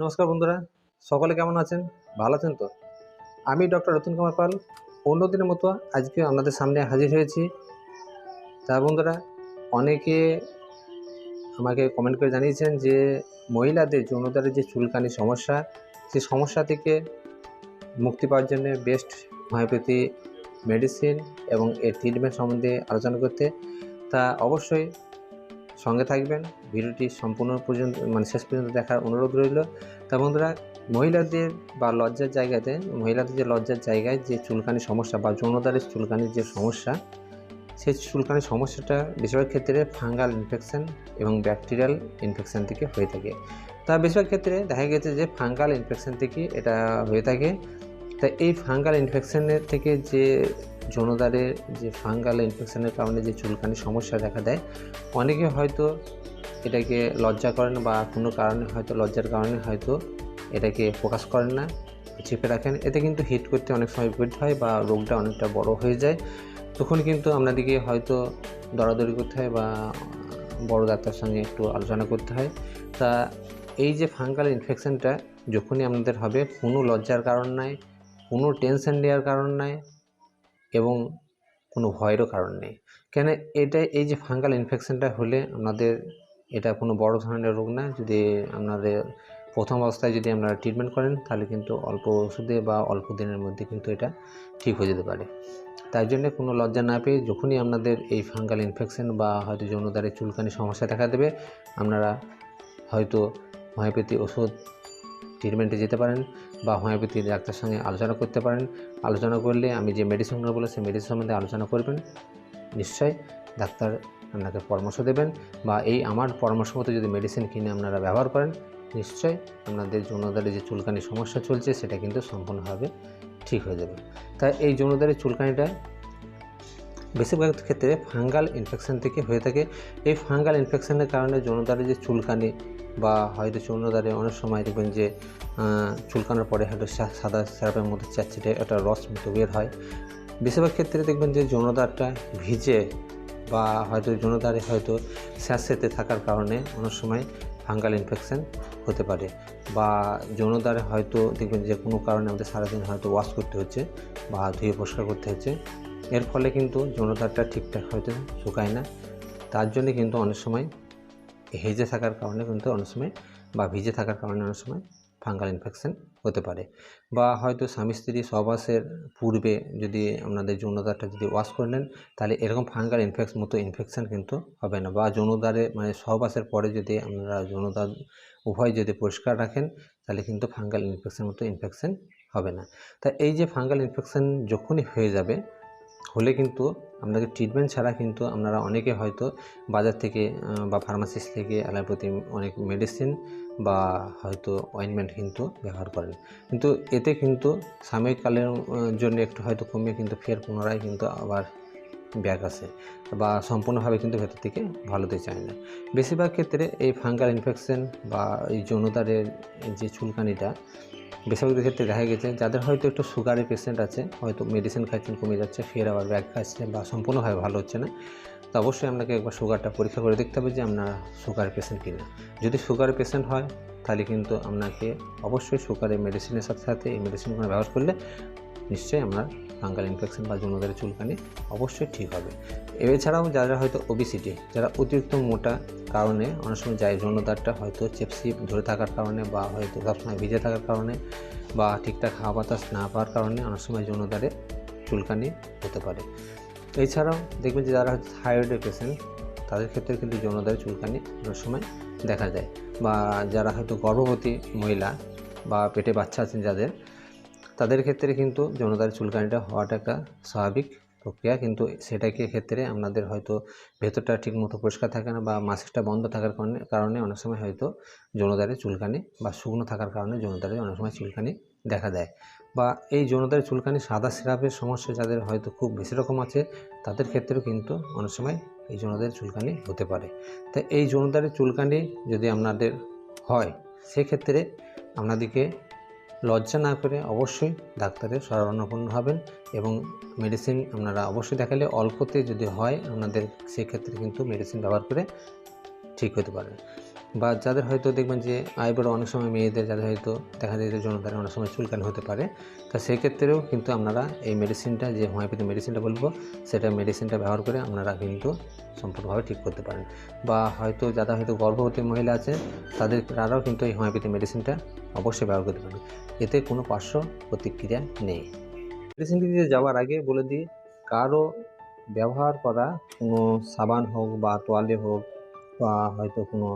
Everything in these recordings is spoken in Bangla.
নমস্কার বন্ধুরা, সকলে কেমন আছেন? ভালো আছেন তো? আমি ডক্টর রতন কুমার পাল। অন্যদিনের মতো আজকে আপনাদের সামনে হাজির হয়েছি। তা বন্ধুরা, অনেকে আমাকে কমেন্ট করে জানিয়েছেন যে, মহিলাদের যৌনতারের যে চুলকানি সমস্যা, সে সমস্যা থেকে মুক্তি পাওয়ার জন্য বেস্ট হোমিওপ্যাথি মেডিসিন এবং এর ট্রিটমেন্ট সম্বন্ধে আলোচনা করতে। তা অবশ্যই সঙ্গে থাকবেন। ভিডিওটি সম্পূর্ণ পর্যন্ত মানে শেষ পর্যন্ত দেখার অনুরোধ রইল। তা বন্ধুরা, মহিলাদের বা লজ্জার জায়গাতে, মহিলাদের যে লজ্জার জায়গায় যে চুলকানি সমস্যা বা যৌনদারের চুলকানির যে সমস্যা, সেই চুলকানির সমস্যাটা বেশিরভাগ ক্ষেত্রে ফাঙ্গাল ইনফেকশন এবং ব্যাকটেরিয়াল ইনফেকশন থেকে হয়ে থাকে। তা বেশিরভাগ ক্ষেত্রে দেখা গেছে যে ফাঙ্গাল ইনফেকশন থেকে এটা হয়ে থাকে। তা এই ফাঙ্গাল ইনফেকশানের থেকে যে যৌনদারের যে ফাঙ্গাল ইনফেকশনের কারণে যে চুলকানির সমস্যা দেখা দেয়, অনেকে হয়তো এটাকে লজ্জা করেন বা কোনো কারণে হয়তো, লজ্জার কারণে হয়তো এটাকে ফোকাস করেন না, চেপে রাখেন। এতে কিন্তু হিট করতে অনেক সময় বিপরীত হয় বা রোগটা অনেকটা বড় হয়ে যায়। তখন কিন্তু আপনাদেরকে হয়তো দরাদরি করতে হয় বা বড় ডাক্তার সঙ্গে একটু আলোচনা করতে হয়। তা এই যে ফাঙ্গাল ইনফেকশনটা যখনই আপনাদের হবে, কোনো লজ্জার কারণ নাই, কোনো টেনশন নেওয়ার কারণ নাই এবং কোনো ভয়েরও কারণ নেই। কেন এটা, এই যে ফাঙ্গাল ইনফেকশানটা হলে আপনাদের এটা কোনো বড় ধরনের রোগ না। যদি আপনাদের প্রথম অবস্থায় যদি আপনারা ট্রিটমেন্ট করেন, তাহলে কিন্তু অল্প ওষুধে বা অল্প দিনের মধ্যে কিন্তু এটা ঠিক হয়ে যেতে পারে। তাই জন্য কোনো লজ্জা না পেয়ে যখনই আপনাদের এই ফাঙ্গাল ইনফেকশন বা হয়তো যৌনদারে চুলকানি সমস্যা দেখা দেবে, আপনারা হয়তো হোমিওপ্যাথি ওষুধ ট্রিটমেন্টে যেতে পারেন। বা হোমিওপ্যাথি ডাক্তার সঙ্গে আলোচনা করতে পারেন। আলোচনা করলে আমি যে মেডিসিনগুলো বলে সেই মেডিসিন সম্বন্ধে আলোচনা করবেন। নিশ্চয়ই ডাক্তার আপনাকে পরামর্শ দেবেন বা এই আমার পরামর্শ মতো যদি মেডিসিন কিনে আপনারা ব্যবহার করেন, নিশ্চয়ই আপনাদের যৌনদারে যে চুলকানি সমস্যা চলছে, সেটা কিন্তু সম্পূর্ণভাবে ঠিক হয়ে যাবে। তাই এই যৌনদারের চুলকানিটা বেশিরভাগ ক্ষেত্রে ফাঙ্গাল ইনফেকশান থেকে হয়ে থাকে। এই ফাঙ্গাল ইনফেকশানের কারণে যৌনদারে যে চুলকানি বা হয়তো যৌনদারে অনেক সময় দেখবেন যে চুলকানোর পরে হয়তো সাদা স্যারাপের মধ্যে চাচ্ছিটে একটা রস মতো বের হয়। বেশিরভাগ ক্ষেত্রে দেখবেন যে যৌনদারটা ভিজে বা হয়তো যৌনদারে হয়তো স্যাঁতস্যাঁতে থাকার কারণে অনেক সময় ফাঙ্গাল ইনফেকশন হতে পারে বা যৌনদারে হয়তো দেখবেন যে কোনো কারণে আমাদের সারাদিন হয়তো ওয়াশ করতে হচ্ছে বা ধুয়ে পরিষ্কার করতে হচ্ছে। এর ফলে কিন্তু যৌনদারটা ঠিকঠাক হয়তো শুকায় না। তার জন্য কিন্তু অনেক সময় হেজে থাকার কারণে কিন্তু অনেক সময় বা ভিজে থাকার কারণে অনেক সময় ফাঙ্গাল ইনফেকশন হতে পারে। বা হয়তো স্বামী স্ত্রী সহবাসের পূর্বে যদি আপনাদের যৌনদারটা যদি ওয়াশ করে নেন, তাহলে এরকম ফাঙ্গাল ইনফেকশন মতো ইনফেকশান কিন্তু হবে না। বা যৌনদারে মানে সহবাসের পরে যদি আপনারা যৌনদার উভয় যদি পরিষ্কার রাখেন, তাহলে কিন্তু ফাঙ্গাল ইনফেকশন, মতো ইনফেকশন হবে না। তা এই যে ফাঙ্গাল ইনফেকশন যখনই হয়ে যাবে হলে কিন্তু আপনাকে ট্রিটমেন্ট ছাড়া কিন্তু আপনারা অনেকে হয়তো বাজার থেকে বা ফার্মাসিস্ট থেকে অ্যালোপ্যাথি অনেক মেডিসিন বা হয়তো অয়েনমেন্ট কিন্তু ব্যবহার করেন। কিন্তু এতে কিন্তু সাময়িককালের জন্য একটু হয়তো কমিয়ে কিন্তু ফের পুনরায় কিন্তু আবার ব্যাক আসে বা সম্পূর্ণভাবে কিন্তু ভেতর থেকে ভালো হতে চায় না। বেশিরভাগ ক্ষেত্রে এই ফাঙ্গাল ইনফেকশন বা এই যৌনতারের যে চুলকানিটা বেশিরভাগ ক্ষেত্রে দেখা গেছে যাদের হয়তো একটু সুগারের পেশেন্ট আছে, হয়তো মেডিসিন খাচ্ছেন কমে যাচ্ছে ফের আবার ব্যাগ খাচ্ছে বা সম্পূর্ণভাবে ভালো হচ্ছে না। তো অবশ্যই আপনাকে একবার সুগারটা পরীক্ষা করে দেখতে হবে যে আপনার সুগার পেশেন্ট কিনা। যদি সুগার পেশেন্ট হয়, তাহলে কিন্তু আপনাকে অবশ্যই সুগারের মেডিসিনের সাথে সাথে এই মেডিসিনগুলো ব্যবহার করলে নিশ্চয়ই আপনার ফাঙ্গাল ইনফেকশন বা যৌনদারের চুলকানি অবশ্যই ঠিক হবে। এছাড়াও যারা হয়তো ওবিসিটি যারা অতিরিক্ত মোটা কারণে অনেক সময় যায় যৌনদারটা হয়তো চেপসি ধরে থাকার কারণে বা হয়তো সবসময় ভিজে থাকার কারণে বা ঠিকঠাক হাওয়া বাতাস না পাওয়ার কারণে অনেক সময় যৌনদারে চুলকানি হতে পারে। এছাড়াও দেখবেন যে যারা হয়তো থাইরয়েডের পেশেন্ট তাদের ক্ষেত্রে কিন্তু যৌনদারে চুলকানি অনেক সময় দেখা যায়। বা যারা হয়তো গর্ভবতী মহিলা বা পেটে বাচ্চা আছেন যাদের, তাদের ক্ষেত্রে কিন্তু যৌনদারের চুলকানিটা হওয়াটা একটা স্বাভাবিক প্রক্রিয়া। কিন্তু সেটাকে ক্ষেত্রে আপনাদের হয়তো ভেতরটা ঠিকমতো পরিষ্কার থাকে না বা মাসিকটা বন্ধ থাকার কারণে কারণে অনেক সময় হয়তো যৌনদারে চুলকানি বা শুকনো থাকার কারণে যৌনদারে অনেক সময় চুলকানি দেখা দেয়। বা এই যৌনদারে চুলকানি সাদা সিরাপের সমস্যা যাদের হয়তো খুব বেশি রকম আছে, তাদের ক্ষেত্রেও কিন্তু অনেক সময় এই যৌনদারের চুলকানি হতে পারে। তাই এই যৌনদারের চুলকানি যদি আপনাদের হয়, সেক্ষেত্রে আপনাদেরকে লজ্জা না করে অবশ্যই ডাক্তারের শরণাপন্ন হবেন এবং মেডিসিন আপনারা অবশ্যই দেখালে অল্পতে যদি হয়, আপনাদের সেক্ষেত্রে কিন্তু মেডিসিন ব্যবহার করে ঠিক হতে পারে বা যাদের হয়তো দেখবেন যে আইবড় অনেক সময় মেয়েদের, যাদের হয়তো দেখা যায় যে যৌনতারে অনেক সময় চুলকানি হতে পারে, তা সেক্ষেত্রেও কিন্তু আপনারা এই মেডিসিনটা যে হোমিওপ্যাথি মেডিসিনটা বলব, সেটা মেডিসিনটা ব্যবহার করে আপনারা কিন্তু সম্পূর্ণভাবে ঠিক করতে পারেন। বা হয়তো যারা হয়তো গর্ভবতী মহিলা আছে, তাদের তারাও কিন্তু এই হোমিওপ্যাথি মেডিসিনটা অবশ্যই ব্যবহার করতে পারেন। এতে কোনো পার্শ্ব প্রতিক্রিয়া নেই। মেডিসিনটি দিয়ে যাওয়ার আগে বলে দিই, কারও ব্যবহার করা কোনো সাবান হোক বা তোয়ালে হোক বা হয়তো কোনো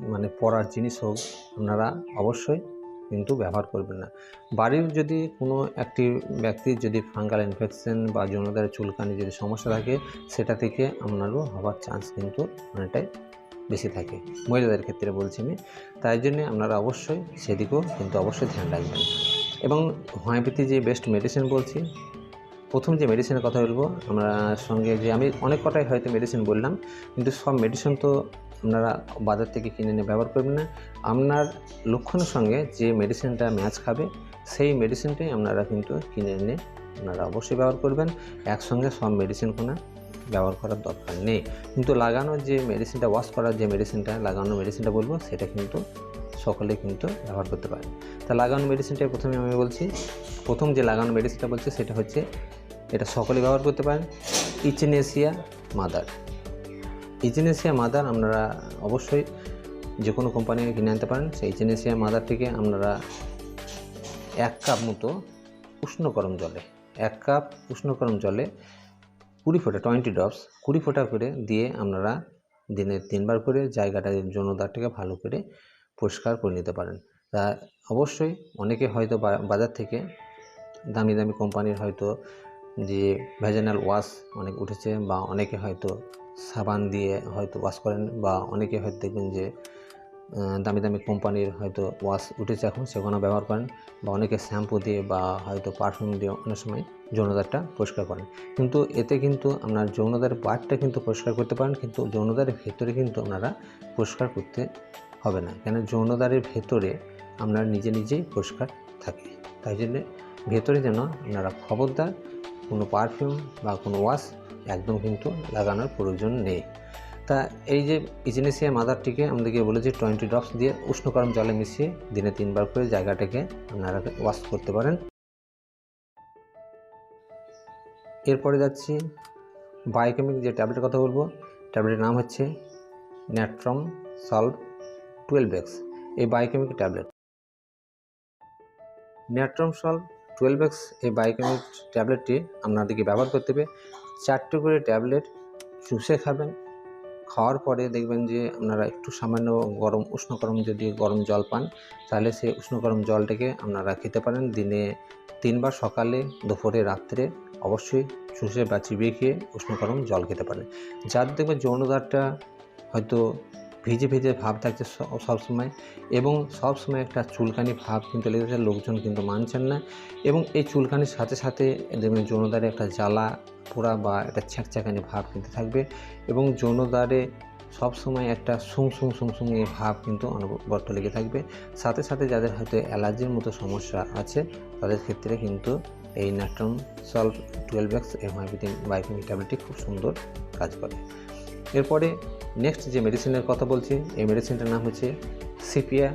মানে পড়ার জিনিস হোক, আপনারা অবশ্যই কিন্তু ব্যবহার করবেন না। বাড়ির যদি কোনো একটি ব্যক্তির যদি ফাঙ্গাল ইনফেকশন বা যৌনতার চুলকানি যদি সমস্যা থাকে, সেটা থেকে আপনারও হওয়ার চান্স কিন্তু অনেকটাই বেশি থাকে। মহিলাদের ক্ষেত্রে বলছি আমি। তাই জন্যে আপনারা অবশ্যই সেদিকেও কিন্তু অবশ্যই ধ্যান রাখবেন। এবং হোমিওপ্যাথি যে বেস্ট মেডিসিন বলছি, প্রথম যে মেডিসিনের কথা বলব, আমরা সঙ্গে যে আমি অনেক কটাই হয়তো মেডিসিন বললাম, কিন্তু সব মেডিসিন তো আপনারা বাজার থেকে কিনে নিয়ে ব্যবহার করবেন না। আপনার লক্ষণের সঙ্গে যে মেডিসিনটা ম্যাচ খাবে, সেই মেডিসিনটাই আপনারা কিন্তু কিনে এনে আপনারা অবশ্যই ব্যবহার করবেন। একসঙ্গে সব মেডিসিন কোনো ব্যবহার করার দরকার নেই। কিন্তু লাগানোর যে মেডিসিনটা ওয়াশ করার যে মেডিসিনটা লাগানোর মেডিসিনটা বলব, সেটা কিন্তু সকলে কিন্তু ব্যবহার করতে পারে। তা লাগানো মেডিসিনটাই প্রথমে আমি বলছি। প্রথম যে লাগানো মেডিসিনটা বলছি, সেটা হচ্ছে এটা সকলে ব্যবহার করতে পারেন। ইচেনেসিয়া মাদার ইচেনেসিয়া মাদার আপনারা অবশ্যই যে কোনো কোম্পানি কিনে আনতে পারেন। সেই ইচেনেসিয়া মাদার থেকে আপনারা এক কাপ মতো উষ্ণ গরম জলে, এক কাপ উষ্ণ গরম জলে কুড়ি ফোঁটা টোয়েন্টি ড্রপস কুড়ি ফোঁটা করে দিয়ে আপনারা দিনে তিনবার করে জায়গাটা যৌনদারটাকে ভালো করে পরিষ্কার করে নিতে পারেন। তা অবশ্যই অনেকে হয়তো বাজার থেকে দামি দামি কোম্পানির হয়তো যে ভেজানাল ওয়াশ অনেক উঠেছে বা অনেকে হয়তো সাবান দিয়ে হয়তো ওয়াশ করেন বা অনেকে হয়তো দেখবেন যে দামি দামি কোম্পানির হয়তো ওয়াশ উঠেছে এখন, সেগুলো ব্যবহার করেন বা অনেকে শ্যাম্পু দিয়ে বা হয়তো পারফিউম দিয়ে অনেক সময় যৌনদারটা পরিষ্কার করেন। কিন্তু এতে কিন্তু আপনার যৌনদার পার্টটা কিন্তু পরিষ্কার করতে পারেন, কিন্তু যৌনদারের ভেতরে কিন্তু আপনারা পরিষ্কার করতে হবে না। কেন? যৌনদারের ভেতরে আপনার নিজে নিজেই পরিষ্কার থাকে। তাই জন্যে ভেতরে যেন আপনারা খবরদার, কোনো পারফিউম বা কোনো ওয়াশ একদম কিন্তু লাগানোর প্রয়োজন নেই। তা এই যে ইজেনেসিয়া মাদারটিকে আমাদেরকে বলেছি টোয়েন্টি ড্রপস দিয়ে উষ্ণ গরম জলে মিশিয়ে দিনে তিনবার করে জায়গাটাকে আপনারা ওয়াশ করতে পারেন। এরপরে যাচ্ছি বায়োকেমিক যে ট্যাবলেটের কথা বলব ট্যাবলেটের নাম হচ্ছে ন্যাট্রম সলভ টুয়েলভ এক্স এই biochemic tablet natrum sulph twelve x এই বায়োকেমিক ট্যাবলেটটি আপনাদেরকে ব্যবহার করতে হবে। চারটে করে ট্যাবলেট চুষে খাবেন। খাওয়ার পরে দেখবেন যে আপনারা একটু সামান্য গরম, উষ্ণ গরম যদি গরম জল পান, তাহলে সেই উষ্ণ গরম জলটাকে আপনারা খেতে পারেন। দিনে তিনবার সকালে, দুপুরে, রাত্রে অবশ্যই চুষে বা চিবিয়ে খেয়ে উষ্ণ গরম জল খেতে পারেন। যার দেখবেন যৌনদারটা হয়তো ভিজে ভিজে ভাব থাকছে সবসময় এবং সবসময় একটা চুলকানি ভাব কিন্তু লেগেছে লোকজন কিন্তু মানছেন না এবং এই চুলকানির সাথে সাথে যৌনদারে একটা জ্বালা পোড়া বা একটা ছ্যাঁকছ্যাঁকানি ভাব কিন্তু থাকবে এবং যৌনদারে সবসময় একটা সুং সুং সুং সুং এই ভাব কিন্তু অনবরত লেগে থাকবে। সাথে সাথে যাদের হয়তো অ্যালার্জির মতো সমস্যা আছে, তাদের ক্ষেত্রে কিন্তু এই natrum sulph twelve x homeopathy biking ট্যাবলেটটি খুব সুন্দর কাজ করে। এরপরে নেক্সট যে মেডিসিনের কথা বলছি, এই মেডিসিনটার নাম হচ্ছে sepia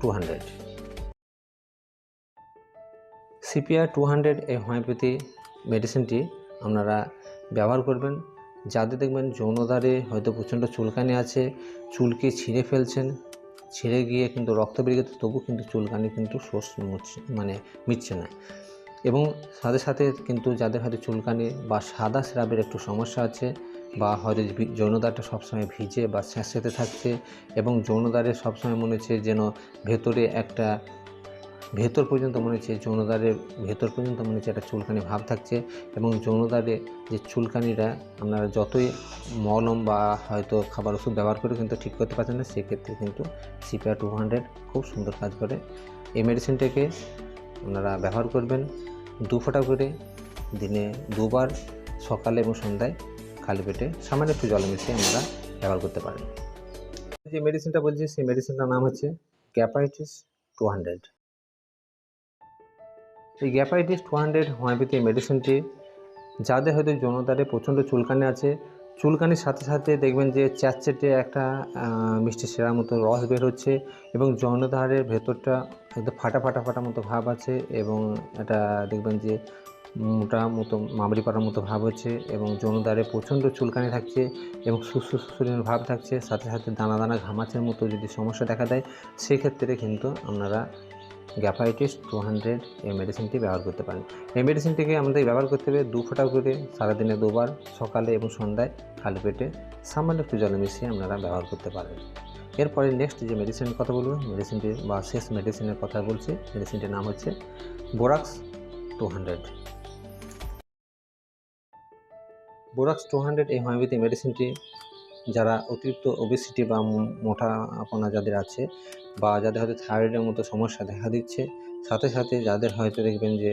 two hundred sepia two hundred এই হোমিওপ্যাথি মেডিসিনটি আপনারা ব্যবহার করবেন। যাদের দেখবেন যৌনদারে হয়তো প্রচণ্ড চুলকানি আছে, চুলকে ছিঁড়ে ফেলছেন, ছিঁড়ে গিয়ে কিন্তু রক্ত বেরিয়ে তবু কিন্তু চুলকানি কিন্তু মুছছে মানে মিটছে না। এবং সাথে সাথে কিন্তু যাদের হয়তো চুলকানি বা সাদা স্রাবের একটু সমস্যা আছে বা হয়তো যৌনদারটা সবসময় ভিজে বা স্যাঁতস্যাঁতে থাকছে এবং যৌনদারে সবসময় মনে হচ্ছে যেন ভেতরে একটা, ভেতর পর্যন্ত মনে হচ্ছে যৌনদারের ভেতর পর্যন্ত মনে হচ্ছে একটা চুলকানি ভাব থাকছে এবং যৌনদারে যে চুলকানিটা আপনারা যতই মলম বা হয়তো খাবার ওষুধ ব্যবহার করে কিন্তু ঠিক করতে পারছেন না, সেক্ষেত্রে কিন্তু সিপিআর টু হান্ড্রেড খুব সুন্দর কাজ করে। এই মেডিসিনটাকে আপনারা ব্যবহার করবেন। দু ফোঁটা করে দিনে দুবার সকালে এবং সন্ধ্যায় খালি পেটে সামান্য একটু জল মিশিয়ে আমরা ব্যবহার করতে পারি যে মেডিসিনটা বলছি, সেই মেডিসিনটার নাম হচ্ছে গ্যাপাইটিস টু হান্ড্রেড। এই গ্যাপাইটিস টু হান্ড্রেড, হোমিওপ্যাথি মেডিসিনটি যাদের হয়তো যৌনতারে প্রচণ্ড চুলকানি আছে চুলকানির সাথে সাথে দেখবেন যে চ্যাটচেটে একটা মিষ্টি সেরার মতো রস বের হচ্ছে এবং যৌনধারের ভেতরটা একদম ফাটা ফাটা ফাটা মতো ভাব আছে এবং এটা দেখবেন যে মোটা মতো মামড়ি পাড়ার মতো ভাব হচ্ছে এবং যৌনদ্বারে প্রচণ্ড চুলকানি থাকছে এবং সুস্থ সুস্থের ভাব থাকছে। সাথে সাথে দানা দানা ঘামাচের মতো যদি সমস্যা দেখা দেয়, সেক্ষেত্রে কিন্তু আপনারা গ্যাফাইটিস টু হান্ড্রেড এই মেডিসিনটি ব্যবহার করতে পারেন। এই মেডিসিনটিকে আমাদের ব্যবহার করতে হবে দু ফোঁটা করে, সারাদিনে দুবার, সকালে এবং সন্ধ্যায় খালি পেটে সামান্য একটু জলে মিশিয়ে আপনারা ব্যবহার করতে পারেন। এরপরে নেক্সট যে মেডিসিনের কথা বলব, মেডিসিনটি বা শেষ মেডিসিনের কথা বলছি, মেডিসিনটির নাম হচ্ছে borax two hundred. Borax two hundred এই হোমিওপ্যাথি মেডিসিনটি যারা অতিরিক্ত ওবেসিটি বা মোটা আপনা যাদের আছে বা যাদের হয়তো থাইরয়েডের মতো সমস্যা দেখা দিচ্ছে, সাথে সাথে যাদের হয়তো দেখবেন যে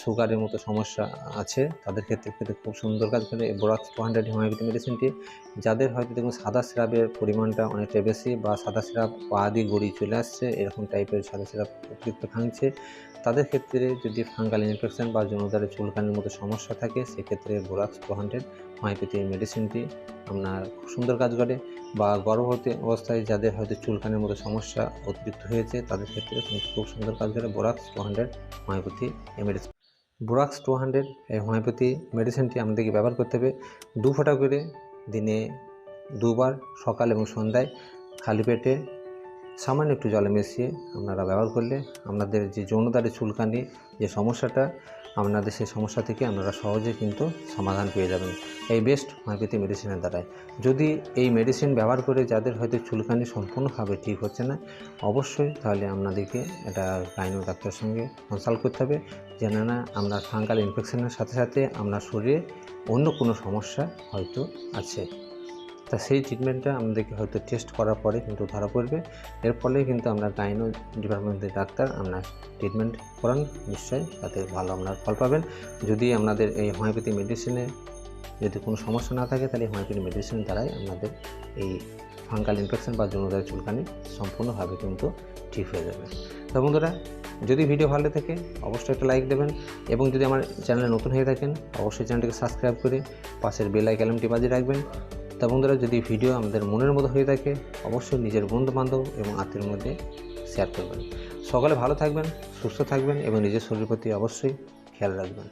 সুগারের মতো সমস্যা আছে। তাদের ক্ষেত্রে ক্ষেত্রে খুব সুন্দর কাজ করে বোরাক্স টু হান্ড্রেড হোমিওপ্যাথি মেডিসিনটি যাদের হয়তো দেখুন সাদা সিরাপের পরিমাণটা অনেকটা বেশি বা সাদা সিরাপ পা দিয়ে গড়ি চলে আসছে, এরকম টাইপের সাদা সিরাপ অতিরিক্ত ভাঙছে, তাদের ক্ষেত্রে যদি ফাঙ্গাল ইনফেকশন বা যৌনদ্বারে চুলকানির মতো সমস্যা থাকে, সেক্ষেত্রে বোরাক্স টু হান্ড্রেড হোমিওপ্যাথি মেডিসিনটি আপনার খুব সুন্দর কাজ করে। বা গর্ভবতী অবস্থায় যাদের হয়তো চুলকানির মতো সমস্যা অতিরিক্ত হয়েছে, তাদের ক্ষেত্রে খুব সুন্দর কাজ করে borax two hundred homeopathy borax two hundred এই হোমিওপ্যাথি মেডিসিনটি আমাদেরকে ব্যবহার করতে হবে। দু ফোঁটা করে দিনে দুবার সকাল এবং সন্ধ্যায় খালি পেটে সামান্য একটু জলে মিশিয়ে আপনারা ব্যবহার করলে আপনাদের যে যৌনদারে চুলকানি, যে সমস্যাটা আপনাদের সেই সমস্যা থেকে আপনারা সহজে কিন্তু সমাধান পেয়ে যাবেন। এই বেস্ট হোমিওপ্যাথি মেডিসিনের দ্বারাই। যদি এই মেডিসিন ব্যবহার করে যাদের হয়তো চুলকানি সম্পূর্ণভাবে ঠিক হচ্ছে না, অবশ্যই তাহলে আপনাদেরকে এটা গাইনো ডাক্তারের সঙ্গে কনসাল্ট করতে হবে। যে না আপনার ফাঙ্গাল ইনফেকশনের সাথে সাথে আপনার শরীরে অন্য কোনো সমস্যা হয়তো আছে। তা সেই ট্রিটমেন্টটা আমাদেরকে হয়তো টেস্ট করার পরে কিন্তু ধরা পড়বে। এর ফলে কিন্তু আমরা গাইনো ডিপার্টমেন্টের ডাক্তার আপনার ট্রিটমেন্ট করান, নিশ্চয়ই তাতে ভালো আপনার ফল পাবেন। যদি আপনাদের এই হোমিওপ্যাথি মেডিসিনে যদি কোনো সমস্যা না থাকে, তাহলে হোমিওপ্যাথি মেডিসিন দ্বারাই আপনাদের এই ফাঙ্গাল ইনফেকশন বা যৌনদার চুলকানি সম্পূর্ণভাবে কিন্তু ঠিক হয়ে যাবে। তো বন্ধুরা, যদি ভিডিও ভালো থাকে, অবশ্যই একটা লাইক দেবেন এবং যদি আমার চ্যানেলে নতুন হয়ে থাকেন, অবশ্যই চ্যানেলটিকে সাবস্ক্রাইব করে পাশের বেল আইকনটি বাজিয়ে রাখবেন। তা বন্ধুরা, যদি ভিডিও আমাদের মনের মতো হয়ে থাকে, অবশ্যই নিজের বন্ধু বান্ধব এবং আত্মীয়ের মধ্যে শেয়ার করবেন। সকালে ভালো থাকবেন, সুস্থ থাকবেন এবং নিজের শরীরের প্রতি অবশ্যই খেয়াল রাখবেন।